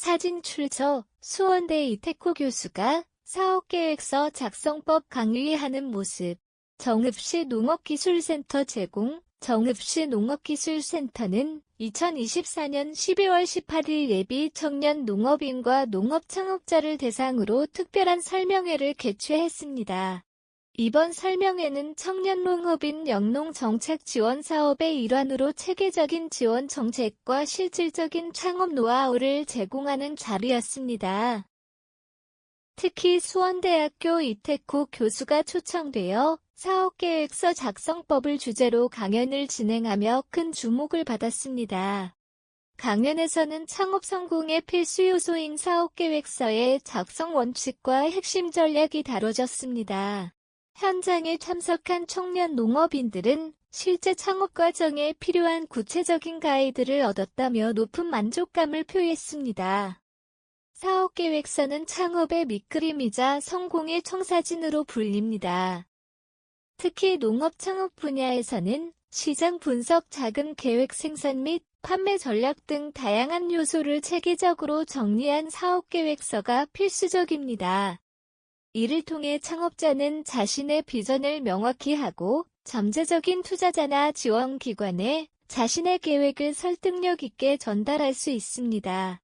사진 출처 수원대 이태코 교수가 사업계획서 작성법 강의하는 모습 정읍시 농업기술센터 제공 정읍시 농업기술센터는 2024년 12월 18일 예비 청년 농업인과 농업 창업자를 대상으로 특별한 설명회를 개최했습니다. 이번 설명회는 청년 농업인 영농 정책 지원 사업의 일환으로 체계적인 지원 정책과 실질적인 창업 노하우를 제공하는 자리였습니다. 특히 수원대학교 이태코 교수가 초청되어 사업계획서 작성법을 주제로 강연을 진행하며 큰 주목을 받았습니다. 강연에서는 창업 성공의 필수 요소인 사업계획서의 작성 원칙과 핵심 전략이 다뤄졌습니다. 현장에 참석한 청년 농업인들은 실제 창업 과정에 필요한 구체적인 가이드를 얻었다며 높은 만족감을 표했습니다. 사업 계획서는 창업의 밑그림이자 성공의 청사진으로 불립니다. 특히 농업 창업 분야에서는 시장 분석 자금 계획 생산 및 판매 전략 등 다양한 요소를 체계적으로 정리한 사업 계획서가 필수적입니다. 이를 통해 창업자는 자신의 비전을 명확히 하고 잠재적인 투자자나 지원기관에 자신의 계획을 설득력 있게 전달할 수 있습니다.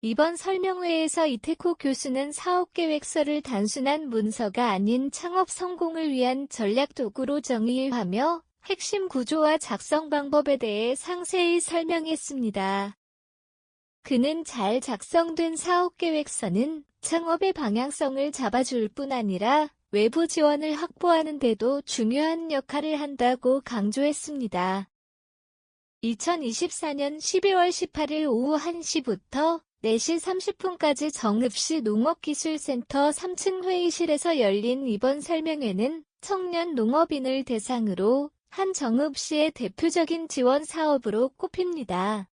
이번 설명회에서 이태코 교수는 사업계획서를 단순한 문서가 아닌 창업 성공을 위한 전략 도구로 정의하며 핵심 구조와 작성 방법에 대해 상세히 설명했습니다. 그는 잘 작성된 사업계획서는 창업의 방향성을 잡아줄 뿐 아니라 외부 지원을 확보하는 데도 중요한 역할을 한다고 강조했습니다. 2024년 12월 18일 오후 1시부터 4시 30분까지 정읍시 농업기술센터 3층 회의실에서 열린 이번 설명회는 청년 농업인을 대상으로 한 정읍시의 대표적인 지원 사업으로 꼽힙니다.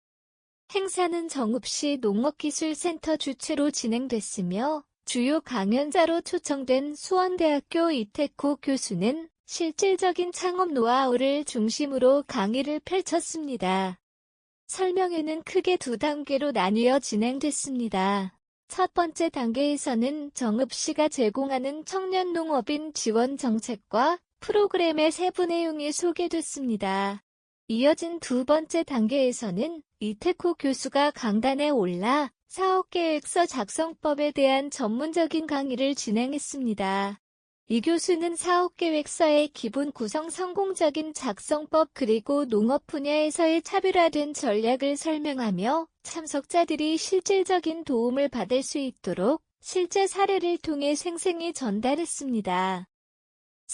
행사는 정읍시 농업기술센터 주최로 진행됐으며 주요 강연자로 초청된 수원대학교 이태코 교수는 실질적인 창업 노하우를 중심으로 강의를 펼쳤습니다. 설명회는 크게 두 단계로 나뉘어 진행됐습니다. 첫 번째 단계에서는 정읍시가 제공하는 청년 농업인 지원 정책과 프로그램의 세부 내용이 소개됐습니다. 이어진 두 번째 단계에서는 이태코 교수가 강단에 올라 사업계획서 작성법에 대한 전문적인 강의를 진행했습니다. 이 교수는 사업계획서의 기본 구성 성공적인 작성법 그리고 농업 분야에서의 차별화된 전략을 설명하며 참석자들이 실질적인 도움을 받을 수 있도록 실제 사례를 통해 생생히 전달했습니다.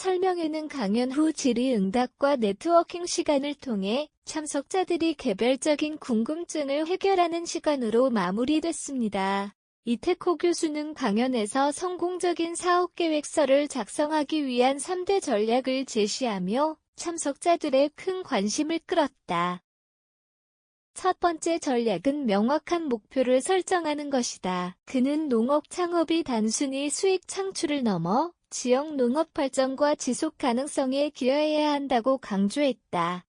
설명회는 강연 후 질의응답과 네트워킹 시간을 통해 참석자들이 개별적인 궁금증을 해결하는 시간으로 마무리됐습니다. 이태코 교수는 강연에서 성공적인 사업 계획서를 작성하기 위한 3대 전략을 제시하며 참석자들의 큰 관심을 끌었다. 첫 번째 전략은 명확한 목표를 설정하는 것이다. 그는 농업 창업이 단순히 수익 창출을 넘어 지역 농업 발전과 지속 가능성에 기여해야 한다고 강조했다.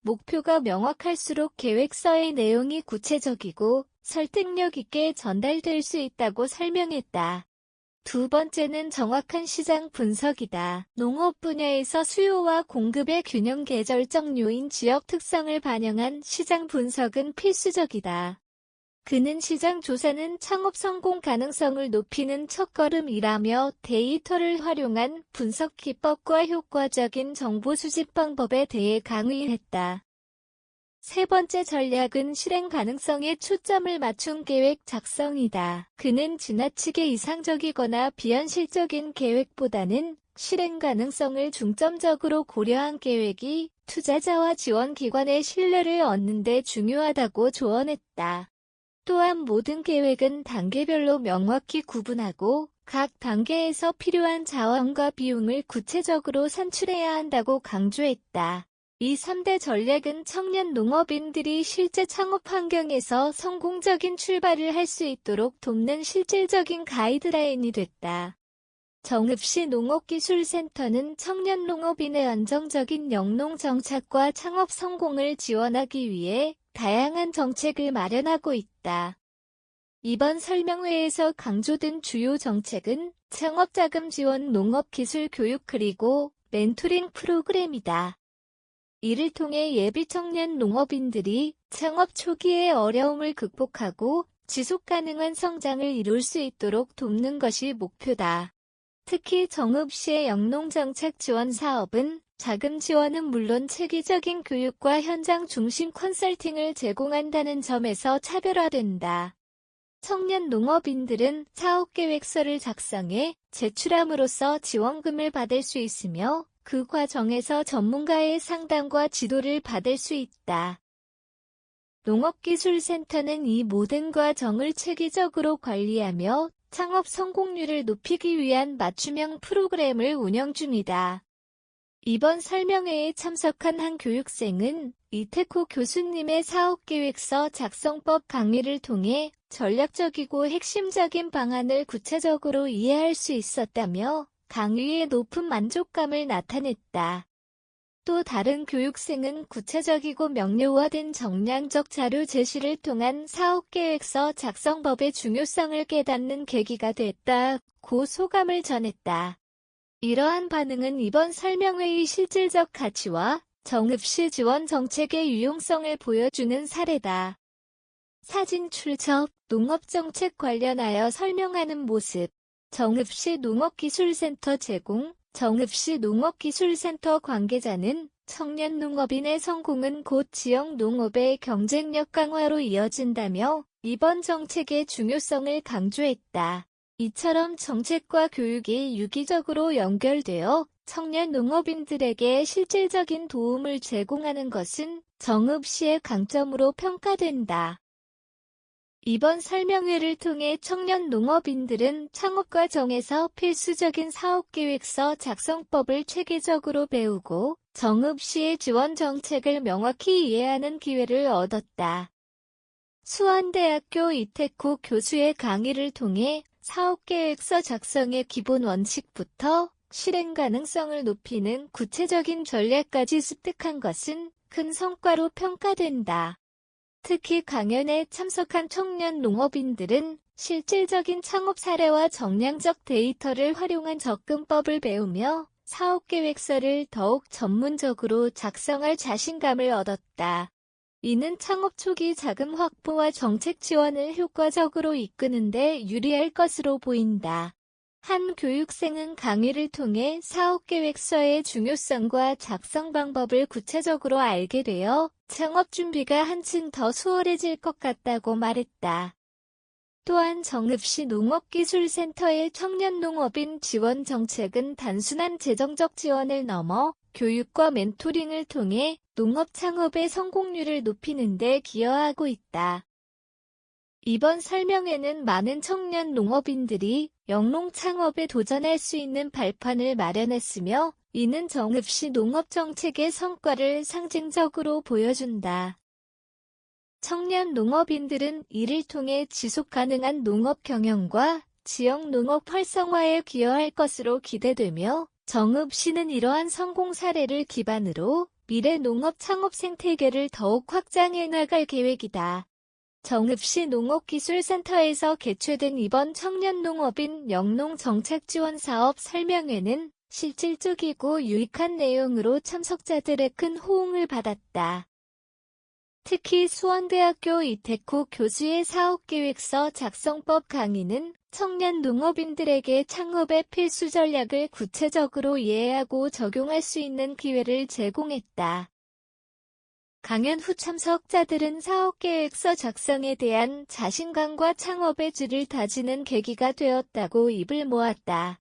목표가 명확할수록 계획서의 내용이 구체적이고 설득력 있게 전달될 수 있다고 설명했다. 두 번째는 정확한 시장 분석이다. 농업 분야에서 수요와 공급의 균형 계절적 요인 지역 특성을 반영한 시장 분석은 필수적이다. 그는 시장 조사는 창업 성공 가능성을 높이는 첫걸음이라며 데이터를 활용한 분석 기법과 효과적인 정보 수집 방법에 대해 강의했다. 세 번째 전략은 실행 가능성에 초점을 맞춘 계획 작성이다. 그는 지나치게 이상적이거나 비현실적인 계획보다는 실행 가능성을 중점적으로 고려한 계획이 투자자와 지원기관의 신뢰를 얻는 데 중요하다고 조언했다. 또한 모든 계획은 단계별로 명확히 구분하고 각 단계에서 필요한 자원과 비용을 구체적으로 산출해야 한다고 강조했다. 이 3대 전략은 청년 농업인들이 실제 창업 환경에서 성공적인 출발을 할 수 있도록 돕는 실질적인 가이드라인이 됐다. 정읍시 농업기술센터는 청년 농업인의 안정적인 영농 정착과 창업 성공을 지원하기 위해 다양한 정책을 마련하고 있다. 이번 설명회에서 강조된 주요 정책은 창업자금 지원 농업기술 교육 그리고 멘토링 프로그램이다. 이를 통해 예비 청년 농업인들이 창업 초기의 어려움을 극복하고 지속 가능한 성장을 이룰 수 있도록 돕는 것이 목표다. 특히 정읍시의 영농정책 지원 사업은 자금 지원은 물론 체계적인 교육과 현장 중심 컨설팅을 제공한다는 점에서 차별화된다. 청년 농업인들은 사업계획서를 작성해 제출함으로써 지원금을 받을 수 있으며 그 과정에서 전문가의 상담과 지도를 받을 수 있다. 농업기술센터는 이 모든 과정을 체계적으로 관리하며 창업 성공률을 높이기 위한 맞춤형 프로그램을 운영 중이다. 이번 설명회에 참석한 한 교육생은 이태코 교수님의 사업계획서 작성법 강의를 통해 전략적이고 핵심적인 방안을 구체적으로 이해할 수 있었다며 강의의 높은 만족감을 나타냈다. 또 다른 교육생은 구체적이고 명료화된 정량적 자료 제시를 통한 사업계획서 작성법의 중요성을 깨닫는 계기가 됐다 고 소감을 전했다. 이러한 반응은 이번 설명회의 실질적 가치와 정읍시 지원 정책의 유용성을 보여주는 사례다. 사진 출처 농업정책 관련하여 설명하는 모습 정읍시 농업기술센터 제공 정읍시 농업기술센터 관계자는 청년 농업인의 성공은 곧 지역 농업의 경쟁력 강화로 이어진다며 이번 정책의 중요성을 강조했다. 이처럼 정책과 교육이 유기적으로 연결되어 청년 농업인들에게 실질적인 도움을 제공하는 것은 정읍 시의 강점으로 평가된다. 이번 설명회를 통해 청년 농업인들은 창업 과정에서 필수적인 사업계획서 작성법을 체계적으로 배우고 정읍 시의 지원 정책을 명확히 이해하는 기회를 얻었다. 수원대학교 이태코 교수의 강의를 통해 사업계획서 작성의 기본 원칙부터 실행 가능성을 높이는 구체적인 전략까지 습득한 것은 큰 성과로 평가된다. 특히 강연에 참석한 청년 농업인들은 실질적인 창업 사례와 정량적 데이터를 활용한 접근법을 배우며 사업 계획서를 더욱 전문적으로 작성할 자신감을 얻었다. 이는 창업 초기 자금 확보와 정책 지원을 효과적으로 이끄는데 유리할 것으로 보인다. 한 교육생은 강의를 통해 사업계획서의 중요성과 작성 방법을 구체적으로 알게 되어 창업 준비가 한층 더 수월해질 것 같다고 말했다. 또한 정읍시 농업기술센터의 청년 농업인 지원 정책은 단순한 재정적 지원을 넘어 교육과 멘토링을 통해 농업 창업의 성공률을 높이는 데 기여하고 있다. 이번 설명회는 많은 청년 농업인들이 영농 창업에 도전할 수 있는 발판을 마련했으며 이는 정읍시 농업 정책의 성과를 상징적으로 보여준다. 청년 농업인들은 이를 통해 지속 가능한 농업 경영과 지역 농업 활성화에 기여할 것으로 기대되며 정읍시는 이러한 성공 사례를 기반으로 미래 농업 창업 생태계를 더욱 확장해 나갈 계획이다. 정읍시 농업기술센터에서 개최된 이번 청년농업인 영농정책지원사업 설명회는 실질적이고 유익한 내용으로 참석자들의 큰 호응을 받았다. 특히 수원대학교 이태코 교수의 사업계획서 작성법 강의는 청년 농업인들에게 창업의 필수 전략을 구체적으로 이해하고 적용할 수 있는 기회를 제공했다. 강연 후 참석자들은 사업계획서 작성에 대한 자신감과 창업의 질을 다지는 계기가 되었다고 입을 모았다.